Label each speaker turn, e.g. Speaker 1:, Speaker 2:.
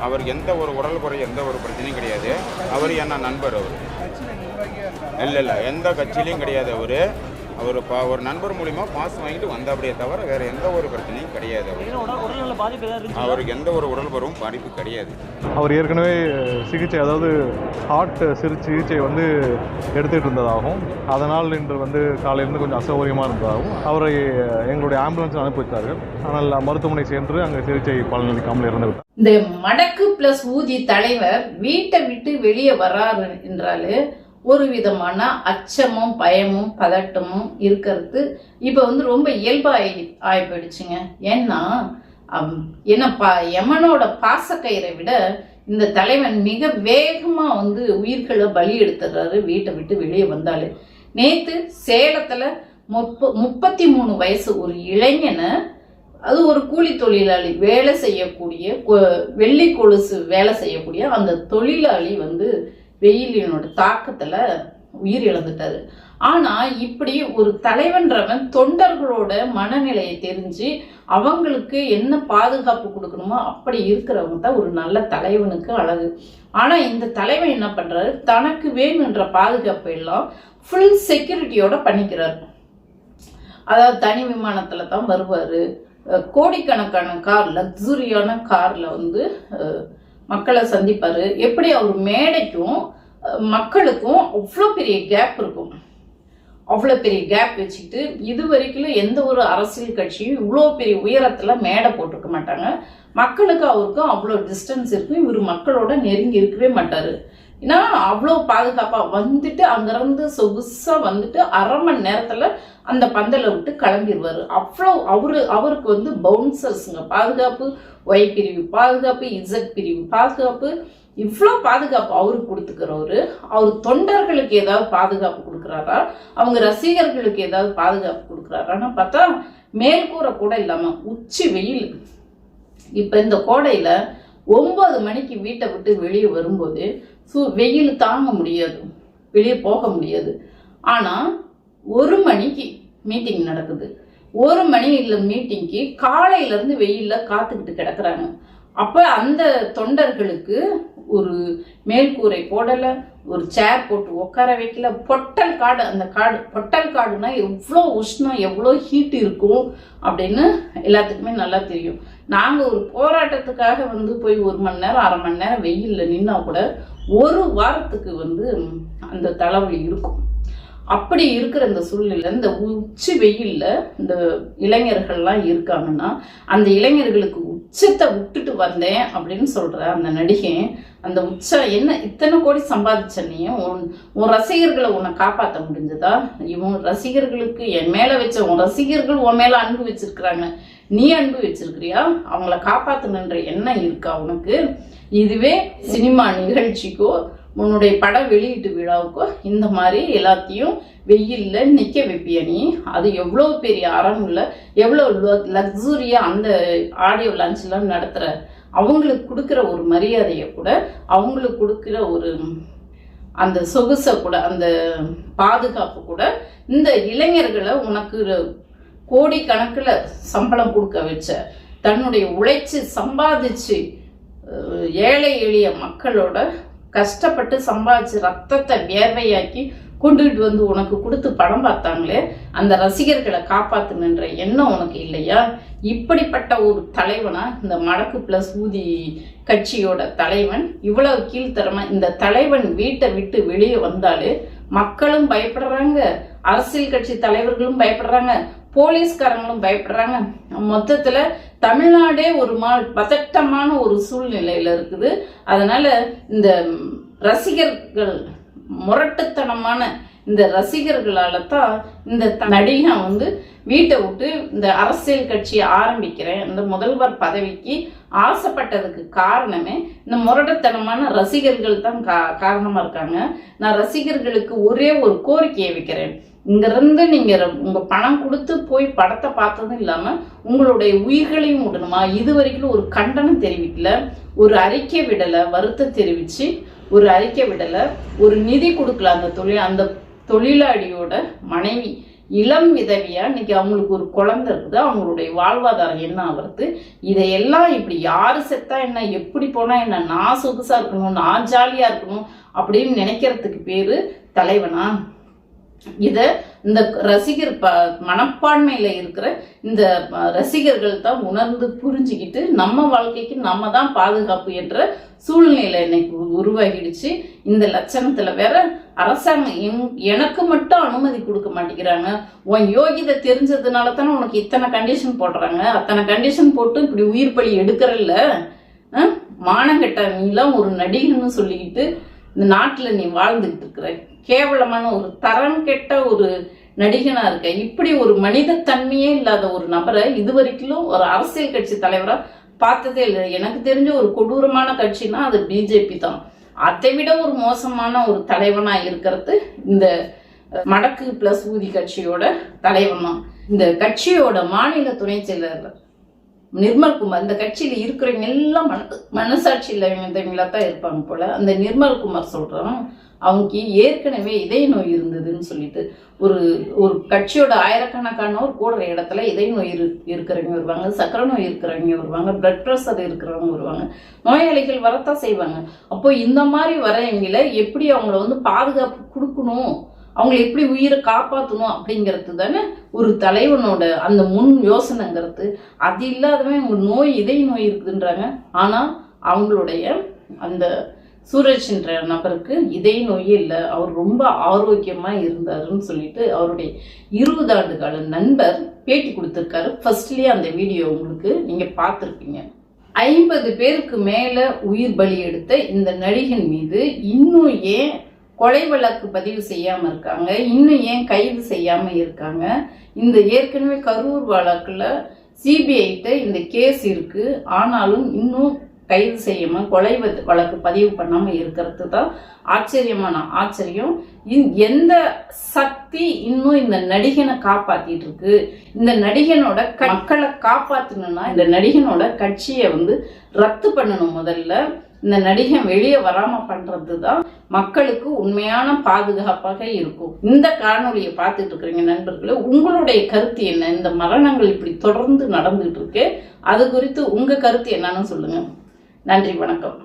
Speaker 1: அவர் எந்த ஒரு உடல் குறை எந்த ஒரு பிரச்சனையும் கிடையாது. அவர் என்ன நண்பர் அவர்? இல்லை இல்லை எந்த கட்சியிலையும் கிடையாது அவர். அவர் பா ஒரு நண்பர் மூலிமா பாஸ் வாங்கிட்டு வந்தாஅப்படியே தவிர வேற எந்த ஒரு பிரச்சனையும் கிடையாது அவருக்கு. எந்த ஒரு உடல் பருவம் பாதிப்பு கிடையாது.
Speaker 2: அவர் ஏற்கனவே சிகிச்சை அதாவது ஹார்ட் சிறு சிகிச்சை வந்து எடுத்துகிட்டு இருந்ததாகவும் அதனால் இன்று வந்து காலையிலேருந்து கொஞ்சம் அசௌகரியமாக இருந்ததாகவும் அவரை எங்களுடைய ஆம்புலன்ஸ் அனுப்பி வைத்தார்கள். ஆனால் மருத்துவமனை சென்று அங்கே சிகிச்சை பலனளிக்காமல் இறந்து விட்டார்.
Speaker 3: இந்த மடக்கு பிளஸ் ஊதி தலைவர் வீட்டை விட்டு வெளியே வர்றாரு என்றாலே ஒரு விதமான அச்சமும் பயமும் பதட்டமும் இருக்கிறது. இப்போ வந்து ரொம்ப இயல்பாகி ஆகி போயிடுச்சுங்க ஏன்னா ஏன்னா பா யமனோட பாசக்கயிறை விட இந்த தலைவன் மிக வேகமாக வந்து உயிர்களை பலி எடுத்துடுறாரு வீட்டை விட்டு வெளியே வந்தாலே. நேற்று சேலத்தில் முப்ப முப்பத்தி மூணு வயசு ஒரு இளைஞனை அது ஒரு கூலி தொழிலாளி வேலை செய்யக்கூடிய கொ- வெள்ளி கொலுசு வேலை செய்யக்கூடிய அந்த தொழிலாளி வந்து வெயிலினோட தாக்கத்துல உயிர் இழந்துட்டாரு ஆனா இப்படி ஒரு தலைவன்றவன் தொண்டர்களோட மனநிலையை தெரிஞ்சு அவங்களுக்கு என்ன பாதுகாப்பு கொடுக்கணுமோ அப்படி இருக்கிறவங்க தான் ஒரு நல்ல தலைவனுக்கு அழகு. ஆனா இந்த தலைவன் என்ன பண்றாரு? தனக்கு வேணுன்ற பாதுகாப்பு எல்லாம் ஃபுல் செக்யூரிட்டியோட பண்ணிக்கிறார். அதாவது தனி விமானத்துல தான் வருவாரு. கோடிக்கணக்கான கார் லக்ஸுரியான கார்ல வந்து மக்களை சந்திப்பாரு. எப்படி அவர் மேடைக்கும் மக்களுக்கும் அவ்வளோ பெரிய கேப் இருக்கும். அவ்வளோ பெரிய கேப் வச்சுக்கிட்டு இது வரைக்கும் எந்த ஒரு அரசியல் கட்சியும் இவ்வளோ பெரிய உயரத்தில் மேடை போட்டிருக்க மாட்டாங்க. மக்களுக்கு அவருக்கும் அவ்வளோ டிஸ்டன்ஸ் இருக்கும். இவர் மக்களோட நெருங்கி இருக்கவே மாட்டார். ஏன்னா அவ்வளோ பாதுகாப்பாக வந்துட்டு அங்கேருந்து சொகுசாக வந்துட்டு அரை மணி நேரத்தில் அந்த பந்தலை விட்டு கிளம்பிடுவார் அவ்வளோ அவரு அவருக்கு வந்து பவுன்சர்ஸுங்க பாதுகாப்பு ஒய் பிரிவு பாதுகாப்பு இசட் பிரிவு பாதுகாப்பு இவ்வளோ பாதுகாப்பு அவருக்கு கொடுத்துக்கிறவரு. அவர் தொண்டர்களுக்கு ஏதாவது பாதுகாப்பு கொடுக்குறாரா? அவங்க ரசிகர்களுக்கு ஏதாவது பாதுகாப்பு கொடுக்குறாரான்னு பார்த்தா மேல்கூரை கூட இல்லாமல் உச்சி வெயில். இப்போ இந்த கோடையில் ஒம்பது மணிக்கு வீட்டை விட்டு வெளியே வரும்போது சூ வெயில் தாங்க முடியாது. வெளியே போக முடியாது. ஆனால் ஒரு மணிக்கு மீட்டிங் நடக்குது. ஒரு மணி இல்லை மீட்டிங்க்கு காலையிலேருந்து வெயிலில் காத்துக்கிட்டு கிடக்குறாங்க. அப்போ அந்த தொண்டர்களுக்கு ஒரு மேல்கூரை போடலை ஒரு சேர் போட்டு உட்கார வைக்கல. பொட்டல் காடு அந்த காடு பொட்டல் காடுனா எவ்வளோ உஷ்ணம் எவ்வளோ ஹீட் இருக்கும் அப்படின்னு எல்லாத்துக்குமே நல்லா தெரியும். நாங்கள் ஒரு போராட்டத்துக்காக வந்து போய் ஒரு மணி நேரம் அரை மணி நேரம் வெயிலில் நின்னா கூட ஒரு வாரத்துக்கு வந்து அந்த தலைவலி இருக்கும். அப்படி இருக்கிற இந்த சூழ்நிலை இந்த உச்சி வெயில்ல இந்த இளைஞர்கள்லாம் இருக்காங்கன்னா அந்த இளைஞர்களுக்கு உச்சத்தை விட்டுட்டு வந்தேன் அப்படின்னு சொல்ற அந்த நடிகை அந்த உச்சம் என்ன இத்தனை கோடி சம்பாதிச்ச நீ உன் உன் ரசிகர்களை உன்னை காப்பாற்ற முடிஞ்சதா? இவன் ரசிகர்களுக்கு என் மேல வச்ச உன் ரசிகர்கள் உன் மேல அன்பு வச்சிருக்கிறாங்க. நீ அன்பு வச்சிருக்கிறியா? அவங்கள காப்பாத்தணுன்ற எண்ணம் இருக்கா உனக்கு? இதுவே சினிமா நிகழ்ச்சிக்கோ உன்னுடைய பட வெளியீட்டு விழாவுக்கோ இந்த மாதிரி எல்லாத்தையும் வெயிலில் நிற்க வைப்பிய நீ? அது எவ்வளோ பெரிய அரங்குல எவ்வளோ லக்ஸுரியாக அந்த ஆடியோ லான்ச்லாம் நடத்துகிற அவங்களுக்கு கொடுக்குற ஒரு மரியாதையை கூட அவங்களுக்கு கொடுக்குற ஒரு அந்த சொகுசை கூட அந்த பாதுகாப்பு கூட இந்த இளைஞர்களை உனக்கு கோடி கணக்கில் சம்பளம் கொடுக்க வச்ச தன்னுடைய உழைச்சி சம்பாதிச்சு ஏழை எளிய மக்களோட கஷ்டப்பட்டு சம்பாதிச்சு ரத்தத்தை வேர்வையாக்கி கொண்டுகிட்டு வந்து உனக்கு கொடுத்து படம் பார்த்தாங்களே அந்த ரசிகர்களை காப்பாத்துணுன்ற எண்ணம் உனக்கு இல்லையா? இப்படிப்பட்ட ஒரு தலைவனா இந்த மடக்கு பிளஸ் ஊதி கட்சியோட தலைவன் இவ்வளவு கீழ்த்தரமா இந்த தலைவன் வீட்டை விட்டு வெளியே வந்தாலே மக்களும் பயப்படுறாங்க அரசியல் கட்சி தலைவர்களும் பயப்படுறாங்க போலீஸ்காரங்களும் பயப்படுறாங்க. மொத்தத்துல தமிழ்நாடே ஒரு மா பதட்டமான ஒரு சூழ்நிலையில் இருக்குது. அதனால் இந்த ரசிகர்கள் முரட்டுத்தனமான இந்த ரசிகர்களால் தான் இந்த த- நடிகன் வந்து வீட்டை விட்டு இந்த அரசியல் கட்சியை ஆரம்பிக்கிறேன். இந்த முதல்வர் பதவிக்கு ஆசைப்பட்டதுக்கு காரணமே இந்த முரட்டுத்தனமான ரசிகர்கள் தான் கா காரணமாக இருக்காங்க. நான் ரசிகர்களுக்கு ஒரே ஒரு கோரிக்கையை வைக்கிறேன். இங்கிருந்து நீங்கள் ர- பணம் கொடுத்து போய் படத்தை பார்த்ததும் இல்லாமல் உங்களுடைய உயிர்களையும் விடணுமா இது வரைக்கும் ஒரு கண்டனம் தெரிவிக்கல ஒரு அறிக்கை விடலை வருத்தம் தெரிவித்து ஒரு அறிக்கை விடலை ஒரு நிதி கொடுக்கல அந்த தொழில் அந்த தொழிலாளியோட மனைவி. இளம் விதவியா இன்னைக்கு அவங்களுக்கு ஒரு குழந்தை இருக்குது அவங்களுடைய வாழ்வாதாரம் என்ன ஆகிறது? இதையெல்லாம் இப்படி யாரு செத்தா என்ன எப்படி போனா என்ன நான் சொகுசா இருக்கணும் நான் ஜாலியா இருக்கணும் அப்படின்னு நினைக்கிறதுக்கு பேரு தலைவனா? இதை இந்த ரசிகர் ப மனப்பான்மையில் இருக்கிற இந்த ரசிகர்கள் தான் உணர்ந்து புரிஞ்சுக்கிட்டு நம்ம வாழ்க்கைக்கு நம்ம தான் பாதுகாப்பு என்ற சூழ்நிலையில் இன்னைக்கு உருவாகிடுச்சு. இந்த லட்சணத்தில் வேற அரசாங்கம் என்- எனக்கு மட்டும் அனுமதி கொடுக்க மாட்டேங்கிறாங்க. உன் யோகிதை தெரிஞ்சதுனால தானே உனக்கு இத்தனை கண்டிஷன் போடுறாங்க. அத்தனை கண்டிஷன் போட்டு இப்படி உயிர் பலி எடுக்கிறல்ல? மானங்கெட்ட நீலாம் ஒரு நடிகன்னு சொல்லிக்கிட்டு இந்த நாட்டில் நீ வாழ்ந்துகிட்டு இருக்கிற கேவலமான ஒரு தரம் கெட்ட ஒரு நடிகனா இருக்க. இப்படி ஒரு மனித தன்மையே இல்லாத ஒரு நபரை இதுவரைக்கும் ஒரு அரசியல் கட்சி தலைவரா பார்த்ததே இல்லை. எனக்கு தெரிஞ்ச ஒரு கொடூரமான கட்சினா அது பிஜேபி தான். அதை விட ஒரு மோசமான ஒரு தலைவனா இருக்கிறது இந்த மடக்கு பிளஸ் ஊதி கட்சியோட தலைவன் தான். இந்த கட்சியோட மாநில துணை செயலர் நிர்மல் குமார் இந்த கட்சியில் இருக்கிறவங்க எல்லாம் மன மனசாட்சி இல்லாதவங்களா தான் இருப்பாங்க போல. அந்த நிர்மல் குமார் சொல்கிறான் அவங்க ஏற்கனவே இதய நோய் இருந்ததுன்னு சொல்லிட்டு ஒரு ஒரு கட்சியோட ஆயிரக்கணக்கானோர் கூடுற இடத்துல இதய நோய் இரு இருக்கிறவங்க வருவாங்க சக்கரை நோய் இருக்கிறவங்க வருவாங்க பிளட் ப்ரெஷர் இருக்கிறவங்க வருவாங்க நோயாளிகள் வரத்தான் செய்வாங்க. அப்போ இந்த மாதிரி வரவங்களை எப்படி அவங்கள வந்து பாதுகாப்பு கொடுக்கணும்? அவங்களை எப்படி உயிரை காப்பாற்றணும் அப்படிங்கிறது தானே ஒரு தலைவனோட அந்த முன் யோசனைங்கிறது. அது இல்லாதவன் அவங்க நோய் இதய நோய் இருக்குதுன்றாங்க. ஆனால் அவங்களுடைய அந்த சூரஜ்ன்ற நபருக்கு இதய நோயே இல்லை. அவர் ரொம்ப ஆரோக்கியமாக இருந்தாருன்னு சொல்லிட்டு அவருடைய இருபது ஆண்டு கால நண்பர் பேட்டி கொடுத்துருக்காரு. ஃபர்ஸ்ட்லேயே அந்த வீடியோ உங்களுக்கு நீங்கள் பார்த்துருப்பீங்க. ஐம்பது பேருக்கு மேலே உயிர் பலி எடுத்த இந்த நடிகன் மீது இன்னும் ஏன் கொலை வழக்கு பதிவு செய்யாம இருக்காங்க. இன்னும் ஏன் கைது செய்யாம இருக்காங்க? இந்த ஏற்கனவே கரூர் வழக்குல சிபிஐட்ட இந்த கேஸ் இருக்கு. ஆனாலும் இன்னும் கைது செய்யாம கொலை வ- வழக்கு பதிவு பண்ணாம இருக்கிறது தான் ஆச்சரியமான ஆச்சரியம். இந்- எந்த சக்தி இன்னும் இந்த நடிகனை காப்பாத்திட்டு இருக்கு? இந்த நடிகனோட மக்களை காப்பாத்தணும்னா இந்த நடிகனோட கட்சியை வந்து ரத்து பண்ணணும் முதல்ல. இந்த நடிகன் வெளியே வராம பண்றது தான் மக்களுக்கு உண்மையான பாதுகாப்பாக இருக்கும். இந்த காணொளியை பார்த்துட்டு இருக்கிறீங்க நண்பர்களே உங்களுடைய கருத்து என்ன? இந்த மரணங்கள் இப்படி தொடர்ந்து நடந்துட்டு இருக்கு அது குறித்து உங்க கருத்து என்னன்னு சொல்லுங்க. நன்றி வணக்கம்.